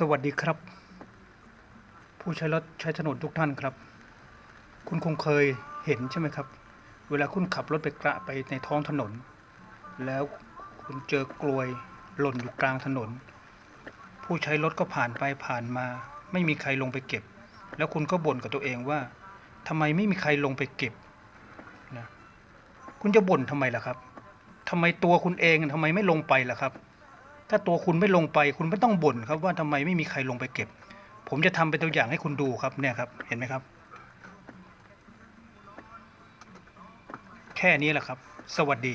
สวัสดีครับ ผู้ใช้รถใช้ถนนทุกท่านครับ คุณคงเคยเห็นใช่ไหมครับ เวลาคุณขับรถไปกระไปในท้องถนน แล้วคุณเจอกลวยหล่นอยู่กลางถนน ผู้ใช้รถก็ผ่านไปผ่านมา ไม่มีใครลงไปเก็บ แล้วคุณก็บ่นกับตัวเองว่าทำไมไม่มีใครลงไปเก็บนะคุณจะบ่นทำไมล่ะครับทำไมตัวคุณเองทำไมไม่ลงไปล่ะครับ ถ้าตัวคุณไม่ลงไปคุณไม่ต้องบ่นครับว่าทำไมไม่มีใครลงไปเก็บ ผมจะทำเป็นตัวอย่างให้คุณดูครับเนี่ยครับเห็นไหมครับ แค่นี้แหละครับ สวัสดี